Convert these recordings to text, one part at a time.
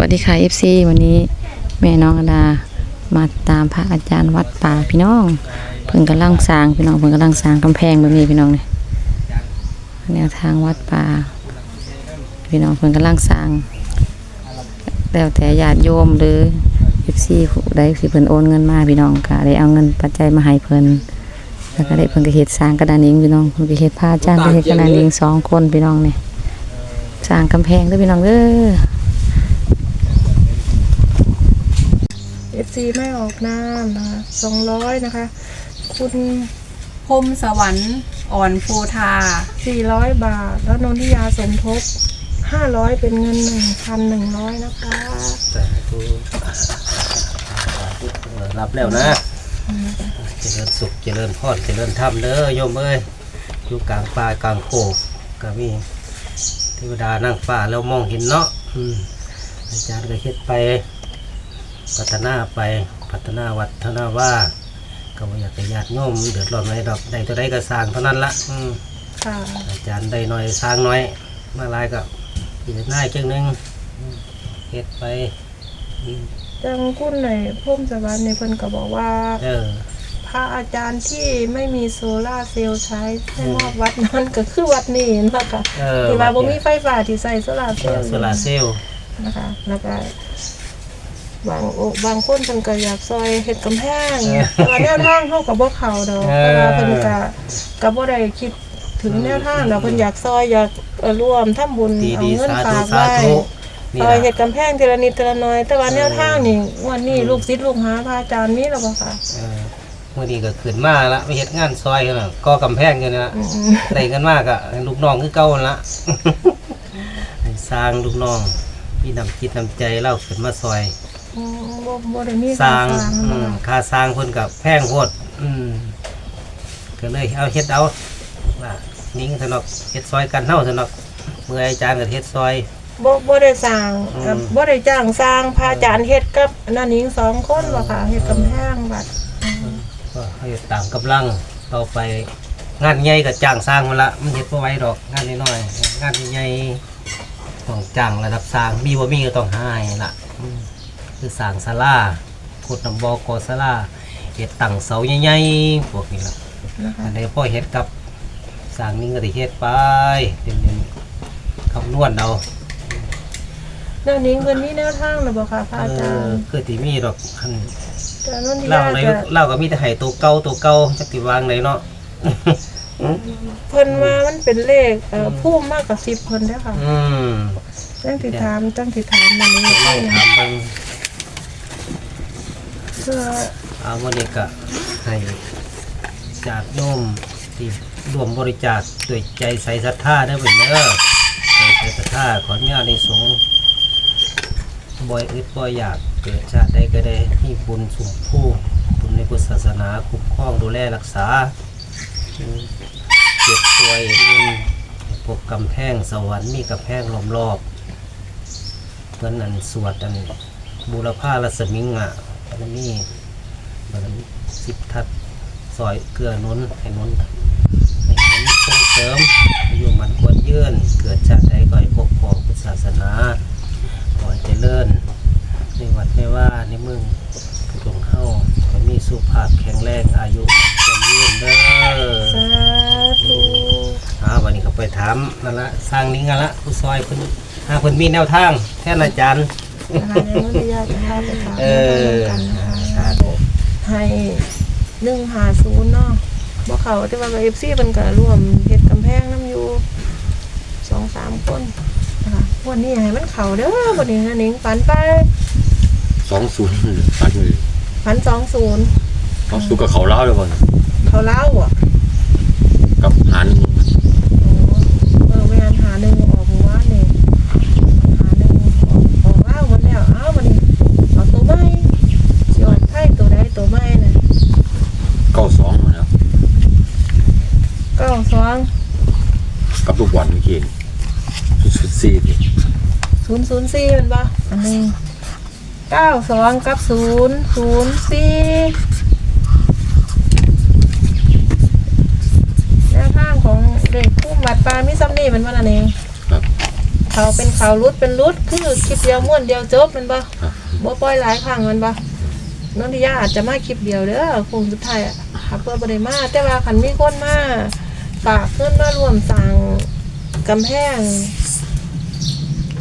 วัสดีค่ะ FC วันนี้แม่น้องอดามาตามพระอาจารย์วัดป่าพี่น้อง เพิ่งกำลังสร้างพี่น้องเพิ่งกำลังสร้างกำแพงแบบนี้พี่น้องเนี่ยแนวทางวัดป่าพี่น้องเพิ่งกำลังสร้างแล้วแต่ญาติโยมหรือ FC ผู้ใดสิเพิ่นโอนเงินมาพี่น้องก็ได้เอาเงินปัจจัยมาให้เพิ่นแล้วก็ได้เพิ่นก็เฮ็ดสร้างกระดานเองพี่น้องเพิ่นก็เฮ็ดพระอาจารย์ก็เฮ็ดกระดานเองสองคนพี่น้องเนี่ยสร้างกำแพงด้อพี่น้องเด้อ เอฟ ซีไม่ออกนามนะคะสองร้อยนะคะ คุณพรมสวรรค์อ่อนโพธาสี่ร้อยบาท แล้วนนทิยาสมทบห้าร้อยเป็นเงินหนึ่งพันหนึ่งร้อยนะคะสาธุรับแล้วนะ เจริญสุข เจริญพรเจริญธรรมเด้อโยมเอ้ยอยู่กลางป่ากลางโคกก็มีเทวดานั่งฟ้าแล้วมองเห็นเนาะอืมอาจารย์ก็เฮ็ดไป พัฒนาไปพัฒนาวัฒนาว่าก็บ่อยากจะญาติโยมเดือดร้อนอะไรดอกได้เท่าใดก็สร้างเท่านั้นละอืมค่ะ อาจารย์ได้น้อยสร้างน้อย มาหลายก็อีกหน้าเจ้านึงอืมเฮ็ดไปอืมจังคุณในพุ่มสวรรค์ในเพิ่นก็บอกว่า เออ พระอาจารย์ที่ไม่มีโซล่าร์เซลล์ใช้ให้มอบวัดนั้นก็คือวัดนี้นะคะเออที่ว่าบ่มีไฟฟ้าที่ใส่โซล่าร์เซเอลอล์โซลาร์เซลล์นะคะ แล้วก็ บางโอบางคนเพิ่นก็อยากซอยเฮ็ดกำแพงแต่ว่าแนวทางเฮาก็บ่เข้าดอกแต่ว่าเพิ่นก็ก็บ่ได้คิดถึงแนวทางดอกเพิ่นอยากซอยอยากเอ่อร่วมทำบุญดีเอาดีเงินสาธุฝากสาไว้ ธุนี่ซอยล่ะเฮ็ดกำแพงทีละนิดทีละหน้อย แต่ว่าแนวทางนี่วันนี้ลูกศิษย์ลูกหาพระอาจารย์มีแล้วบ่คะเออมื่อนี้ก็ขึ้นมาละไปเฮ็ดงานซอยกันละก่อกำแพงกันละอืมได้กันมากอะลูกน้องคือเก่าหั่นละ ให้สร้างลูกน้องมีน้ำจิตน้ำใจเล่าขึ้นมาซอย อืมบ่บ่ได้มีสร้างกสอืมค่าสร้างเพิ่นกับแพงโพดอืมก็เลยเอาเฮ็ดเอาว่านิ่งสนอกเฮ็ดซอยกันเฮาสนอกเมื่ออาจารย์ก็เฮ็ดซอย บ่บ่ได้สร้างอืมเอ่อบ่ได้จ้างสร้างพระอาจารย์เฮ็ดกับนั่นหญิงสองคนบ่ค่ะเฮ็ดกำแพงวัดก็ให้ตามกำลังต่อไป งานใหญ่ก็จ้างสร้างมาละมันเฮ็ดบ่ไหวดอกงานน้อยๆงานใหญ่ต้องจ้างระดับสร้างมีบ่มีก็ต้องหาให้ละอืม คือสร้างศาลาพุทธน้ำบ่อกอศาลาเฮ็ดตั้งเสาใหญ่ๆพวกนี้ล่ะนะคะอันใดพ่อเฮ็ดกับสร้างนิ่งก็สิเฮ็ดไปเป็นๆคำนวณเอานั่นหญิงเพิ่นมีแนวทางแล้วบ่ค่ะพระอาเอจารอย์คือสิมีดอกคันแต่นั่นที่เล่าญาในจะเล่าก็มีแต่ให้ตัวเก่าตัวเก่าจักสิวางไหนเนาะ เพิ่นว่ามันเป็นเลขเอ่อพุ่มมากกว่า10เพิ่นเด้อค่ะอืม จังสิถามจังสิถามนั่นนี่ลองถามเบิ่ง เออาวันนี้ก็ให้จากโยมที่รวมบริจาคด้วยใจใส่ศรัทธาได้อเบิ่นเด้อใจใส่ศรัทธาขออนุญาตในสงฆ์บ่อยอึดบ่อยอยากเกิดชาติใดก็ได้ที่บุญสุมผู้บุญในพุทธศาสนาคุ้มครองดูแลรักษาเก็บตัวเองเงินพวกกำแพงสวรรค์มีกำแพงล้อมรอบเพื่อนอันสวดอันบูรพารัศมิงอะ มันมีมันสิบทัดซอยเกลือหนุนให้หนุนให้หนุนส่งเสริมอายุมันควรยืนเกิดชาติใดก็ให้ปกครองพุทธศาสนาขอให้เจริญในวัดไม่ว่าในเมืองผู้ลงเข้าขอมีสุขภาพแข็งแรงอายุมันควรยืนเด้อสาธุอ่าวันนี้ก็ไปถามนั่นละสร้างนิ้งกันละผู้ซอยเพิ่นหาเพิ่นมีแนวทางแท่นอาจารย์ นะคะในนั่นที่ญาจะพาไปถามเออ กันนะสาคะธุให้150เนาะบ่เข้าแต่ว่าก็ FC เพิ่นก็ร่วมเฮ็ดกำแพงนํอยู่2-3คนนะคะวันนี้ให้มันเข้าเด้อบัดนี้นะนิงฝันไปสองศูนย์ปัดมือฝัน20สองศูนย์กับเขาเล่าเลยก่อนเขาเล่าอะกับหัน เออไม่งั้นหาหนึ่งออกหมู่บ้านนี่หาหนึ่งออกออกเล่าหมดแล้วอ้าวมันนี่เอาตัวไม้สิออกไทยตัวใดตัวไม้น่ะ เก้าสองมาแล้ว เก้าสอง กับลูกบอลเมื่อกี้ชุดชุดซีดิ ศูนย์ศูนย์สี่มันปะอันนี้เก้าสองกับศูนย์ศูนย์สี่แนวทางของเด็กผู้วัดปลามิซัมนี่เป็นวันอันนี้ครับ เขาเป็นเขารุดเป็นรุดคือคลิปเดียวม้วนเดียวจบแมันบ่ครับ บ่ปล่อยหลายครั้งแมันบ่นนทิยาอาจจะมาคลิปเดียวเด้อคงสุดท้ายอะถ้าเพื่อบ่ได้มาแต่ว่าคันมีคนมาฝากเงินมารวมสร้างกำแพง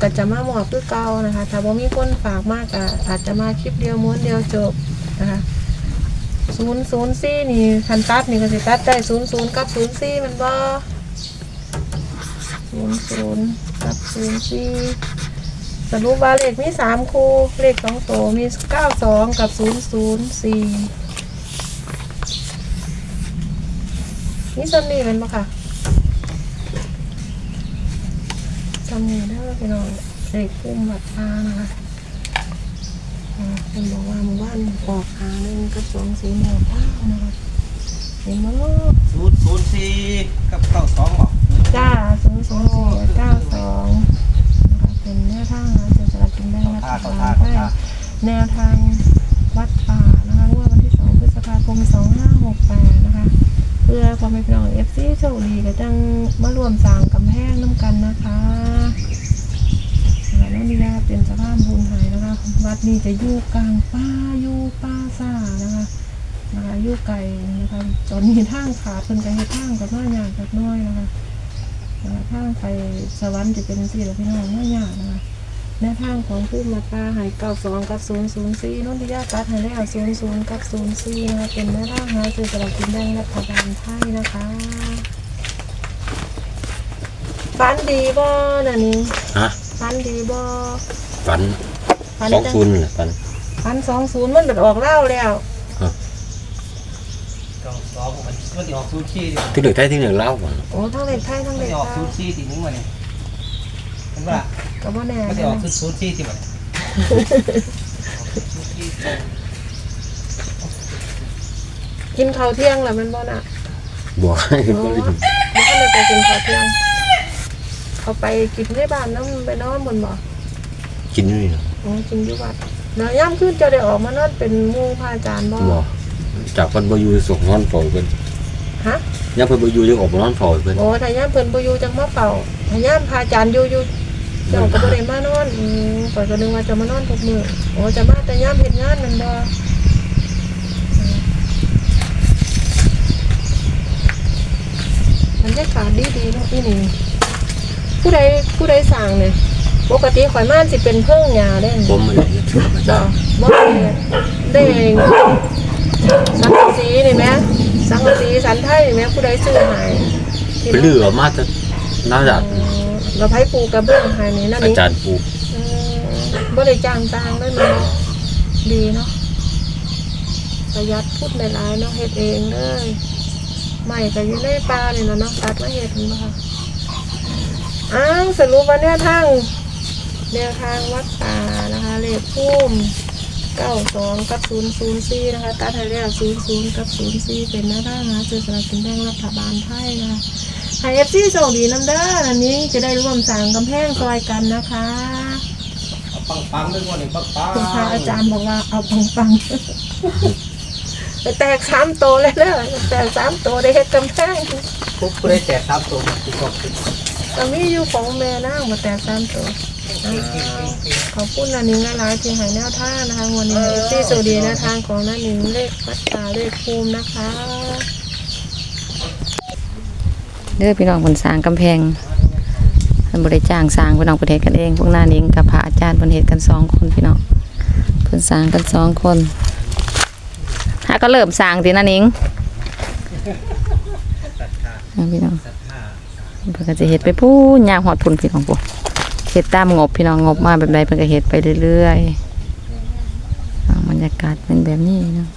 ก็จะมาหมอบคือเก่านะคะ ถ้าบ่มีคนฝากมากอะอาจจะมาคลิปเดียวม้วนเดียวจบนะคะศูนย์ศูนย์สี่นี่คันตัดนี่ก็สิตัดได้ศูนย์ศูนย์กับศูนย์สี่มันบ่ศูนย์ศูนย์กับศูนย์สี่สรุปว่าเลขมีสามคู่เลขสองตัวมีเก้าสองกับศูนย์ศูนย์สี่นี่ส่วนนี้เป็นปะค่ะ จำนี้ได้พี่น้องเลขพุ่มบัตรทานะคะอ่าเป็นบอกว่าหมู่บ้านออกหาหนึ่งกับสองสี่หมวดเก้านะคะเห็นมั้ยศูนย์ศูนย์สี่กับเก้าสองบอกจ้าศูนย์ศูนย์สี่เก้าสองนะคะเป็นแนวทางนะจะสลับกินแบ่งรัฐท่าเขาบาท่าลเขาให้ท่าแนวทางวัดป่านะคะงวดวันที่สองพฤษภาคมสองห้าหกแปด นะคะเพื่อความเป็นพี่น้องเอฟซีโชคดีก็จังมารวมสร้างกำแพงน้ำกันนะคะแล้วนี่ยาเป็นสภาพบุญหายนะคะ วัดนี้จะอยู่กลางป่าอยู่ป่าซ่านะคะนะคะอยู่ไกลนะคะตอนนี้ทางขาเพิ่นก็เฮ็ดทางกับน้อยยากกับน้อยนะคะนะคะทางไปสวรรค์จะเป็นสี่แล้วพี่น้องน้อยยากนะคะ แนวทางของผู้มาตาใหายเก้าสองกับศูนย์ศูนย์สี่นนทิยาตัดใหายแล้วศูนย์ศูนย์กับศูนย์สี่นะคะเป็นแนวทางหาซื้อสลากกินแบ่งรัฐบาลไทยนะคะฟันดีบ่น่ะนี่ฮะฟันดีบ่ฝันฟันสองจัศูนย์น่ะฝัน ฟันสองศูนย์มันแบบออกเล่าแล้วเก้าสองมันมันจะออกศูนย์สี่ดิที่หนึ่งไทยที่หนึ่งเล่าฝันโอ้ทั้งเล็กไทยทั้งมันเล็กจะออกไทศูยนย์สี่ทีนึงวันนี้เห็นปะ ก็บ่แน่มันจะนะออกศูนย์สี่ทีวันนี้กินข้าวเที่ยงแล้วแมันบ่น่ะบอกให้บริบ่ทันได้ไปกินข้าวเที่ยงเขาไปกินที่บ้านน้ำไปนอนบนบ่กินอยู่นี่เนาะอ๋อกินอยู่วัดแล้วย่ำขึ้นจะได้ออกมานอนเป็นหมู่พระอาจารย์บ่บอกจากเพิ่นบ่อยู่ส่งนอนเฝ้าเพิ่นฮะยามเพิ่นบ่อยู่ยังออกมานอนเฝ้าเพิ่นโอ้ถ้าย่ำเพิ่นบ่อยู่จังมาเฝ้าถ้าย่ำพระอาจารย์อยู่อยู่เจ้าก็บ่ได้มานอนอืมข้อยก็นึกว่าจะมานอนทุกมื้อโอ้จะมาแต่ย่ำเฮ็ดงานแม่นบ่บรรยากาศดีๆเนาะอีนี่ผู้ใดผู้ใดสั่งเนี่ยปกติข่อยม่านสิเป็นเพิ่งหญ้าเด้ผมมันเลยธรรมบ่ชาติบ่ได้ได้สังกะสีนี่แหม่สังกะสีสันไทยนี่แหม่ผู้ใดซื้อให้ที่ไปลือออกมาจากน่าจะอ๋อ เราไผปูกระเบื้องให้นี่นั่นอานี่จารย์ปูอืมบ่ได้จ้างจ้างเลยมันดีเนาะประหยัดพูดหลายๆเนาะเฮ็ดเองเลยใหม่ก็อยู่ในป่านี่นะเนาะตัดมาเฮ็ดนี่บ่ค่ะอ้าวสรุปว่าแนวทางแนวทางวัดป่านะคะเลขพุ่มเก้าสองกับศูนย์ศูนย์สี่นะคะตัดให้แล้วศูนย์ศูนย์กับศูนย์สี่เป็นหน้าด้านนะซื้อสลากกินแบ่งรัฐบาลไทยนะคะ ให้เอฟซีโชคดีน้ำเด้ออันนี้จะได้ร่วมสร้างกำแพงซอยกันนะคะเอาปังปังๆด้วยวันนี้ปังปังคุณพระอาจารย์บอกว่าเอาปังปังๆไปแตกสามโตเลยเด้อแตกสามโตได้เฮ็ดกำแพงปุ๊บก็ได้แจกสามตัวมาทุกคนก็มีอยู่ของแม่นางมาแตกสามโตอ้าวขอบคุณนันนิงหลายๆที่ให้แนวทางนะคะวันนี้เอฟซีโชคดีแนวทางของนันนิงเลขวัดตาเลขภูมินะคะ เด้อพี่น้องคนสร้างกำแพงเพิ่นบ่ได้จ้างสร้างพี่น้องประเทศกันเองพวกหน้านิงกับพระอาจารย์เพิ่นเฮ็ดกันสองคนพี่น้องเพิ่นสร้างกันสองคนหาก็เริ่มสร้างติน้านิงเอาพี่น้องเพิ่นก็จะเฮ็ดไปพูนยางฮอดพุ่นพี่น้องปุ๊เฮ็ดตามงบพี่น้องงบมาแบบใดเพิ่นก็เฮ็ดไปเรื่อยๆบรรยากาศเป็นแบบนี้เนาะ